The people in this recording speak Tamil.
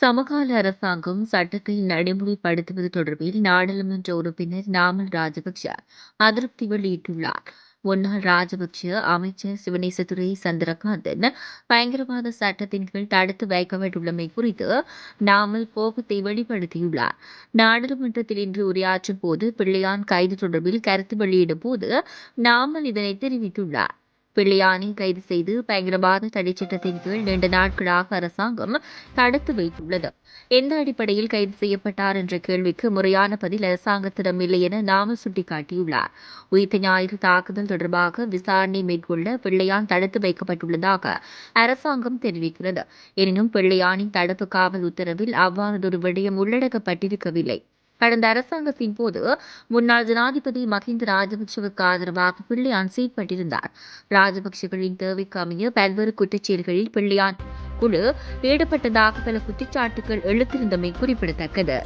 சமகால அரசாங்கம் சட்டத்தை நடைமுறைப்படுத்துவது தொடர்பில் நாடாளுமன்ற உறுப்பினர் நாமல் ராஜபக்ஷ அதிருப்தி வெளியிட்டுள்ளார். முன்னாள் ராஜபக்ஷ அமைச்சர் சிவனேசதுரை சந்திரகாந்தன் பயங்கரவாத சட்டத்தின் கீழ் தடுத்து வைக்கப்பட்டுள்ளமை குறித்து நாமல் கோபத்தை வெளிப்படுத்தியுள்ளார். நாடாளுமன்றத்தில் இன்று உரையாற்றும் போது பிள்ளையான் கைது தொடர்பில் கருத்து வெளியிடும் போது நாமல் இதனை தெரிவித்துள்ளார். பிள்ளையானை கைது செய்து பயங்கரவாத தடை சட்டத்தின் கீழ் நீண்ட நாட்களாக அரசாங்கம் தடுத்து வைத்துள்ளது. எந்த அடிப்படையில் கைது செய்யப்பட்டார் என்ற கேள்விக்கு முறையான பதில் அரசாங்கத்திடம் இல்லை என நாம சுட்டிக்காட்டியுள்ளார். உயிர்த்த ஞாயிறு தாக்குதல் தொடர்பாக விசாரணை மேற்கொள்ள பிள்ளையான் தடுத்து வைக்கப்பட்டுள்ளதாக அரசாங்கம் தெரிவிக்கிறது. எனினும் பிள்ளையானின் தடுப்பு காவல் உத்தரவில் அவ்வாறதொரு விடயம் உள்ளடக்கப்பட்டிருக்கவில்லை. கடந்த அரசாங்கத்தின் போது முன்னாள் ஜனாதிபதி மஹிந்த ராஜபக்சவுக்கு ஆதரவாக பிள்ளையான் செயற்பட்டிருந்தார் ராஜபக்சகளின் தேவைக்கு அமைய பல்வேறு குற்றச்செயல்களில் பிள்ளையான் குழு ஈடுபட்டதாக பல குற்றச்சாட்டுகள் எழுத்திருந்தமை குறிப்பிடத்தக்கது.